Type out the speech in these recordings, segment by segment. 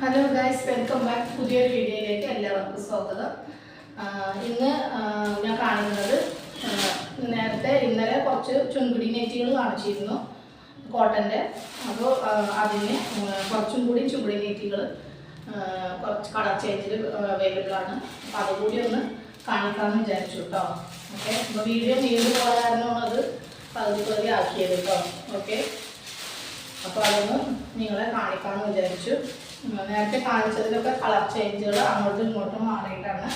Hello guys welcome back പുതിയൊരു വീഡിയോയിലേക്ക് എല്ലാവർക്കും സ്വാഗതം. ഇന്ന് ഞാൻ കാണിക്കുന്നത് നേരത്തെ ഇന്നലെ കുറച്ച് ചുൻകുടി നെറ്റികൾ കാണിച്ചിരുന്നു കോട്ടന്റെ. അപ്പോൾ അതിന് കുറച്ചും കൂടി ചുൻകുടി നെറ്റികൾ കുറച്ച് കളർ ചേഞ്ചിൽ അവൈലബിൾ ആണ്. അപ്പോൾ അതുകൂടി ഒന്ന് കാണിക്കാമെന്ന് വിചാരിച്ചു കേട്ടോ ഓക്കെ അപ്പോൾ വീഡിയോ നീണ്ടു പോയ അത് പകുതി പകുതി ആക്കിയത് കേട്ടോ ഓക്കെ അപ്പോൾ അതൊന്ന് നിങ്ങളെ കാണിക്കാമെന്ന് വിചാരിച്ചു. നേരത്തെ കാണിച്ചതിലൊക്കെ കളർ ചേഞ്ചുകൾ അങ്ങോട്ടും ഇങ്ങോട്ടും മാറിയിട്ടാണ്.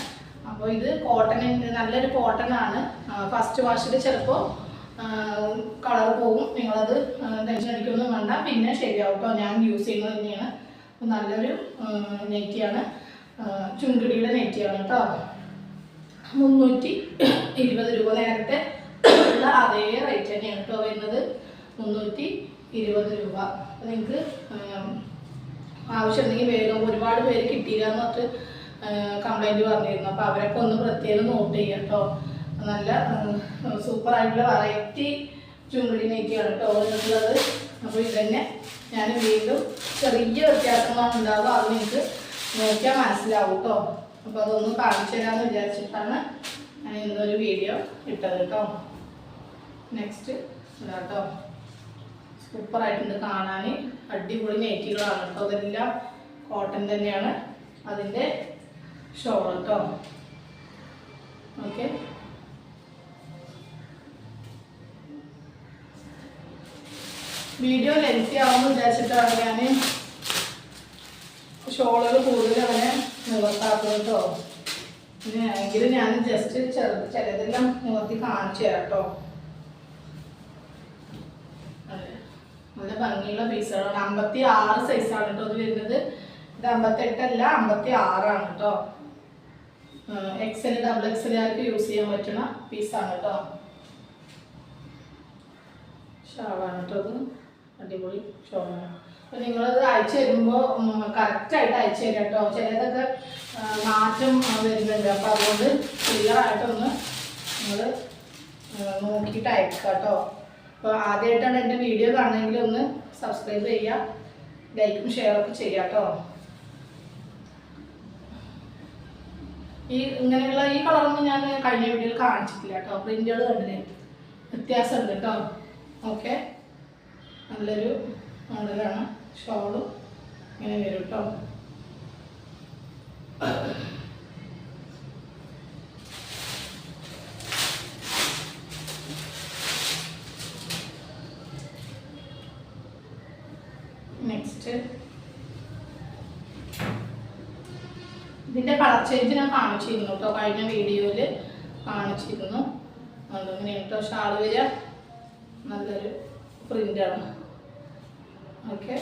അപ്പോൾ ഇത് കോട്ടൺ നല്ലൊരു കോട്ടൺ ആണ്. ഫസ്റ്റ് വാഷിൽ ചിലപ്പോൾ കളർ പോകും. നിങ്ങളത് ടെൻഷൻ അടിക്കൊന്നും വേണ്ട. പിന്നെ ശരിയാവും കേട്ടോ ഞാൻ യൂസ് ചെയ്യുന്നത് തന്നെയാണ്. നല്ലൊരു നെറ്റിയാണ്. ചുണ്ടുടിയുടെ നെറ്റിയാണ് കേട്ടോ മുന്നൂറ്റി ഇരുപത് രൂപ നേരത്തെ ഉള്ള അതേ റേറ്റ് തന്നെയാണ് കേട്ടോ വരുന്നത്. മുന്നൂറ്റി ഇരുപത് രൂപ. നിങ്ങൾക്ക് ആവശ്യമുണ്ടെങ്കിൽ വേഗം ഒരുപാട് പേര് കിട്ടിയില്ല എന്ന് പറഞ്ഞിട്ട് കംപ്ലൈന്റ് പറഞ്ഞിരുന്നു. അപ്പോൾ അവരൊക്കെ ഒന്ന് പ്രത്യേകം നോട്ട് ചെയ്യുക കേട്ടോ. നല്ല സൂപ്പർ ആയിട്ടുള്ള വെറൈറ്റി ചുമടി നെറ്റിയാണ് കേട്ടോ ഉള്ളത് അപ്പോൾ ഇതന്നെ ഞാൻ വീണ്ടും ചെറിയ വ്യത്യാസങ്ങളാണ് ഉണ്ടാവുക. അത് നിങ്ങൾക്ക് നോക്കിയാൽ മനസ്സിലാവും കേട്ടോ. അപ്പോൾ അതൊന്ന് കാണിച്ചു തരാമെന്ന് വിചാരിച്ചിട്ടാണ് ഞാൻ ഇന്നൊരു വീഡിയോ ഇട്ടത് കേട്ടോ. നെക്സ്റ്റ് കേട്ടോ സൂപ്പറായിട്ടുണ്ട് കാണാൻ. അടിപൊളി നെറ്റികളാണ് കേട്ടോ. അതെല്ലാം കോട്ടൺ തന്നെയാണ്. അതിന്റെ ഷോൾ കേട്ടോ. ഓക്കെ വീഡിയോ ലെങ്തി ആവുമെന്ന് വിചാരിച്ചിട്ടാണ് ഞാൻ ഷോളുകൾ കൂടുതൽ അവനെ നിവർത്താത്തത് കേട്ടോ. പിന്നെ എങ്കിലും ഞാൻ ജസ്റ്റ് ചെറുത് ചിലതെല്ലാം നിവർത്തി കാണിച്ചു തരാം കേട്ടോ അതെ. നല്ല ഭംഗിയുള്ള പീസുകളാണ് അമ്പത്തി ആറ് സൈസാണ് കേട്ടോ അത് വരുന്നത്. ഇത് അമ്പത്തെട്ടല്ല അമ്പത്തി ആറാണ് കേട്ടോ എക്സൽ ഡബിൾ എക്സൽ ആർക്ക് യൂസ് ചെയ്യാൻ പറ്റുന്ന പീസാണ് കേട്ടോ ഷാളാണ് കേട്ടോ അത് അടിപൊളി ഷോളാണ് അപ്പോൾ നിങ്ങളത് അയച്ചു തരുമ്പോൾ കറക്റ്റായിട്ട് അയച്ചു തരാം കേട്ടോ ചിലതൊക്കെ മാറ്റം വരുന്നുണ്ട്. അപ്പോൾ അതുകൊണ്ട് ക്ലിയർ ആയിട്ടൊന്ന് നിങ്ങൾ നോക്കിയിട്ട് അയക്കുക കേട്ടോ അപ്പോൾ ആദ്യമായിട്ടാണ് എന്റെ വീഡിയോ കാണണമെങ്കിൽ ഒന്ന് സബ്സ്ക്രൈബ് ചെയ്യുക ലൈക്കും ഷെയറൊക്കെ ചെയ്യുക കേട്ടോ. ഈ ഇങ്ങനെയുള്ള ഈ കളറൊന്നും ഞാൻ കഴിഞ്ഞ വീഡിയോയിൽ കാണിച്ചിട്ടില്ല കേട്ടോ. പ്രിന്റുകൾ കണ്ടില്ലേ? വ്യത്യാസമുണ്ട് കേട്ടോ. ഓക്കെ നല്ലൊരു മോഡലാണ് ഷോളും ഇങ്ങനെ വരും കേട്ടോ. ഇതിന്റെ കളർ ചേഞ്ച് ഞാൻ കാണിച്ചിരുന്നു കേട്ടോ. കഴിഞ്ഞ വീഡിയോയിൽ കാണിച്ചിരുന്നു. അതുകൊണ്ട് കേട്ടോ. ഷാൾ വരിക നല്ലൊരു പ്രിന്റാണ് ഓക്കെ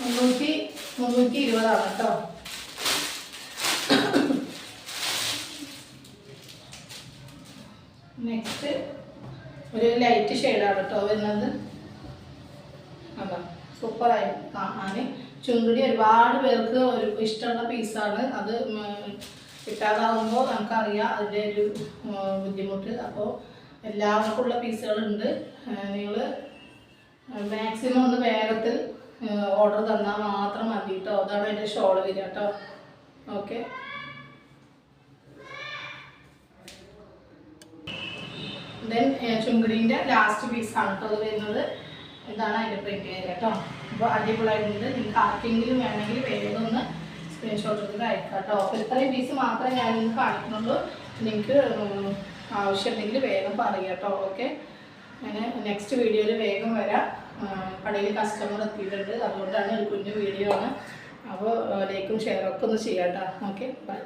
മുന്നൂറ്റി മുന്നൂറ്റി ഇരുപതാണ് കേട്ടോ. നെക്സ്റ്റ് ഒരു ലൈറ്റ് ഷെയ്ഡാണ് കേട്ടോ വരുന്നത്. അതാ സൂപ്പറായി കാണാൻ ചുണ്ടുടി ഒരുപാട് പേർക്ക് ഒരു ഇഷ്ടമുള്ള പീസാണ് അത് കിട്ടാതാവുമ്പോൾ നമുക്കറിയാം അതിന്റെ ഒരു ബുദ്ധിമുട്ട്. അപ്പോൾ എല്ലാവർക്കും ഉള്ള പീസുകളുണ്ട് നിങ്ങൾ മാക്സിമം ഒന്ന് വേഗത്തിൽ ഓർഡർ തന്നാൽ മാത്രം മതി കേട്ടോ അതാണ് എന്റെ ഷോൾ വരിക കേട്ടോ ഓക്കെ ദെൻ ചുങ്കുടിന്റെ ലാസ്റ്റ് പീസാണ് കേട്ടോ അത് വരുന്നത്. എന്താണ് അതിന്റെ പ്രിന്റ് വരിക കേട്ടോ അപ്പോൾ അടിപൊളിയായിട്ടുണ്ട്. നിങ്ങൾക്ക് ആർക്കെങ്കിലും വേണമെങ്കിൽ വേഗം ഒന്ന് സ്ക്രീൻഷോട്ട് എടുത്ത് അയക്കാം കേട്ടോ അപ്പോൾ ഇത്രയും പീസ് മാത്രമേ നിങ്ങൾക്ക് കാണിക്കുന്നുള്ളൂ. നിങ്ങൾക്ക് ആവശ്യമുണ്ടെങ്കിൽ വേഗം പറയുക കേട്ടോ ഓക്കെ ഞാൻ നെക്സ്റ്റ് വീഡിയോയിൽ വേഗം വരാം. കടയിൽ കസ്റ്റമർ എത്തിയിട്ടുണ്ട്. അതുകൊണ്ടാണ് ഒരു കുഞ്ഞു വീഡിയോ ആണ്. അപ്പോൾ ലൈക്കും ഷെയറൊക്കെ ഒന്ന് ചെയ്യാം കേട്ടോ ഓക്കെ ബൈ